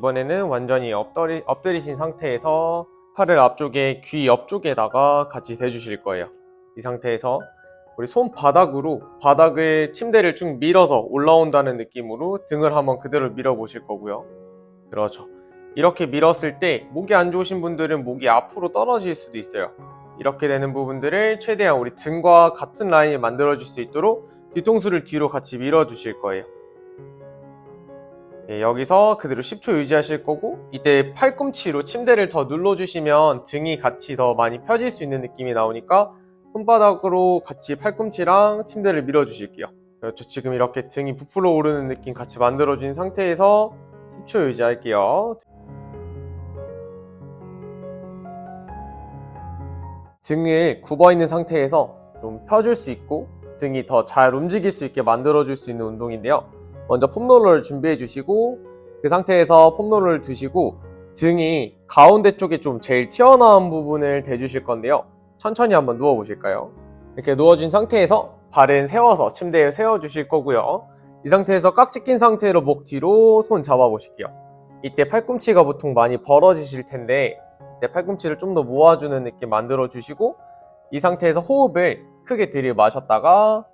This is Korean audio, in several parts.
이번에는 완전히 엎드리, 엎드리신 상태에서 팔을 앞쪽에 귀 옆쪽에다가 같이 대주실 거예요. 이 상태에서 우리 손바닥으로 바닥을 침대를 쭉 밀어서 올라온다는 느낌으로 등을 한번 그대로 밀어 보실 거고요. 그렇죠. 이렇게 밀었을 때 목이 안 좋으신 분들은 목이 앞으로 떨어질 수도 있어요. 이렇게 되는 부분들을 최대한 우리 등과 같은 라인을 만들어 줄 수 있도록 뒤통수를 뒤로 같이 밀어 주실 거예요. 네, 여기서 그대로 10초 유지하실 거고 이때 팔꿈치로 침대를 더 눌러주시면 등이 같이 더 많이 펴질 수 있는 느낌이 나오니까 손바닥으로 같이 팔꿈치랑 침대를 밀어 주실게요. 그렇죠. 지금 이렇게 등이 부풀어 오르는 느낌 같이 만들어준 상태에서 10초 유지할게요. 등을 굽어 있는 상태에서 좀 펴줄 수 있고 등이 더 잘 움직일 수 있게 만들어줄 수 있는 운동인데요. 먼저 폼롤러를 준비해 주시고 그 상태에서 폼롤러를 두시고 등이 가운데 쪽에 좀 제일 튀어나온 부분을 대주실 건데요. 천천히 한번 누워 보실까요? 이렇게 누워진 상태에서 발은 세워서 침대에 세워 주실 거고요. 이 상태에서 깍지 낀 상태로 목 뒤로 손 잡아 보실게요. 이때 팔꿈치가 보통 많이 벌어지실 텐데 이때 팔꿈치를 좀 더 모아주는 느낌 만들어 주시고 이 상태에서 호흡을 크게 들이마셨다가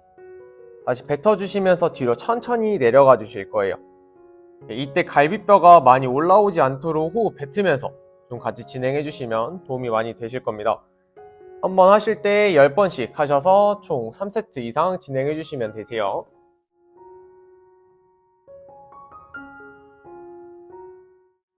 다시 뱉어 주시면서 뒤로 천천히 내려가 주실 거예요. 이때 갈비뼈가 많이 올라오지 않도록 호흡 뱉으면서 좀 같이 진행해 주시면 도움이 많이 되실 겁니다. 한번 하실 때 10번씩 하셔서 총 3세트 이상 진행해 주시면 되세요.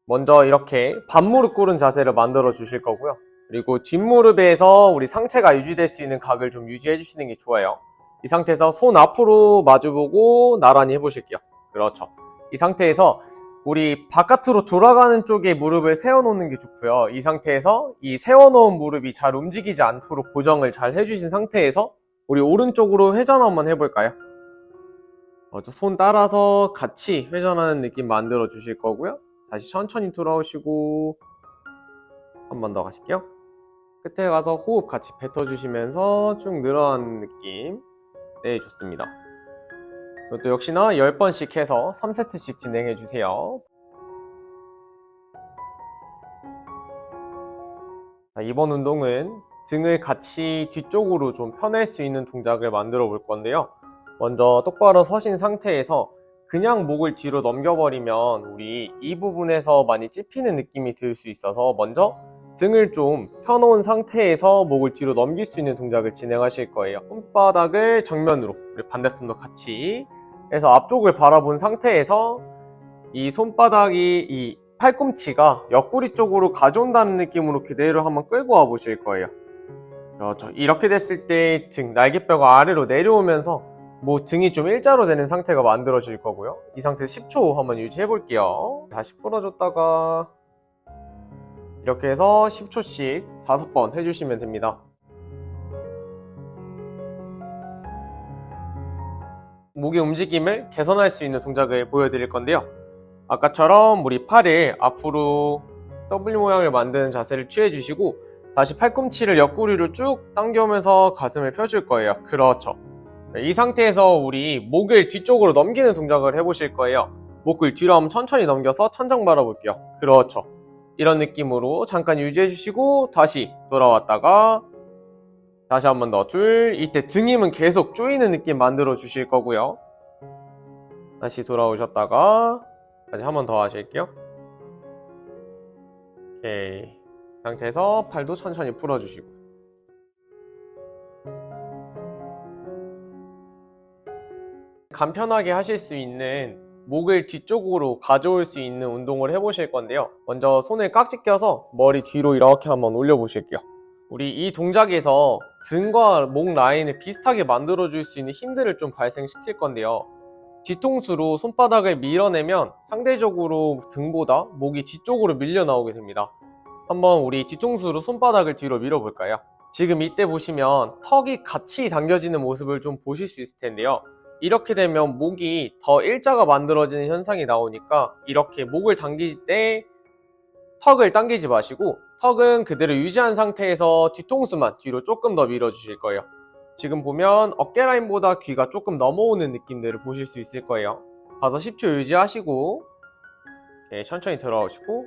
먼저 이렇게 반무릎 꿇은 자세를 만들어 주실 거고요. 그리고 뒷무릎에서 우리 상체가 유지될 수 있는 각을 좀 유지해 주시는 게 좋아요. 이 상태에서 손 앞으로 마주보고 나란히 해보실게요. 그렇죠. 이 상태에서 우리 바깥으로 돌아가는 쪽에 무릎을 세워놓는 게 좋고요. 이 상태에서 이 세워놓은 무릎이 잘 움직이지 않도록 고정을 잘 해주신 상태에서 우리 오른쪽으로 회전 한번 해볼까요? 먼저 손 따라서 같이 회전하는 느낌 만들어 주실 거고요. 다시 천천히 돌아오시고 한 번 더 가실게요. 끝에 가서 호흡 같이 뱉어주시면서 쭉 늘어나는 느낌. 네, 좋습니다. 이것도 역시나 10번씩 해서 3세트씩 진행해 주세요. 자, 이번 운동은 등을 같이 뒤쪽으로 좀 펴낼 수 있는 동작을 만들어 볼 건데요. 먼저 똑바로 서신 상태에서 그냥 목을 뒤로 넘겨버리면 우리 이 부분에서 많이 찝히는 느낌이 들 수 있어서 먼저 등을 좀 펴놓은 상태에서 목을 뒤로 넘길 수 있는 동작을 진행하실 거예요. 손바닥을 정면으로 우리 반대손도 같이 해서 앞쪽을 바라본 상태에서 이 손바닥이 이 팔꿈치가 옆구리 쪽으로 가져온다는 느낌으로 그대로 한번 끌고 와 보실 거예요. 그렇죠. 이렇게 됐을 때 등 날개뼈가 아래로 내려오면서 뭐 등이 좀 일자로 되는 상태가 만들어질 거고요. 이 상태 10초 한번 유지해 볼게요. 다시 풀어줬다가 이렇게 해서 10초씩 5번 해주시면 됩니다. 목의 움직임을 개선할 수 있는 동작을 보여드릴 건데요. 아까처럼 우리 팔을 앞으로 W 모양을 만드는 자세를 취해주시고 다시 팔꿈치를 옆구리로 쭉 당겨오면서 가슴을 펴줄 거예요. 그렇죠. 이 상태에서 우리 목을 뒤쪽으로 넘기는 동작을 해보실 거예요. 목을 뒤로 한번 천천히 넘겨서 천장 바라볼게요. 그렇죠. 이런 느낌으로 잠깐 유지해 주시고 다시 돌아왔다가 다시 한 번 더 둘 이때 등 힘은 계속 조이는 느낌 만들어 주실 거고요. 다시 돌아오셨다가 다시 한 번 더 하실게요. 오케이. 이 상태에서 팔도 천천히 풀어 주시고. 간편하게 하실 수 있는 목을 뒤쪽으로 가져올 수 있는 운동을 해보실 건데요. 먼저 손을 깍지 껴서 머리 뒤로 이렇게 한번 올려보실게요. 우리 이 동작에서 등과 목 라인을 비슷하게 만들어줄 수 있는 힘들을 좀 발생시킬 건데요. 뒤통수로 손바닥을 밀어내면 상대적으로 등보다 목이 뒤쪽으로 밀려 나오게 됩니다. 한번 우리 뒤통수로 손바닥을 뒤로 밀어볼까요? 지금 이때 보시면 턱이 같이 당겨지는 모습을 좀 보실 수 있을 텐데요. 이렇게 되면 목이 더 일자가 만들어지는 현상이 나오니까 이렇게 목을 당길 때 턱을 당기지 마시고 턱은 그대로 유지한 상태에서 뒤통수만 뒤로 조금 더 밀어주실 거예요. 지금 보면 어깨 라인보다 귀가 조금 넘어오는 느낌들을 보실 수 있을 거예요. 가서 10초 유지하시고 이렇게 천천히 들어오시고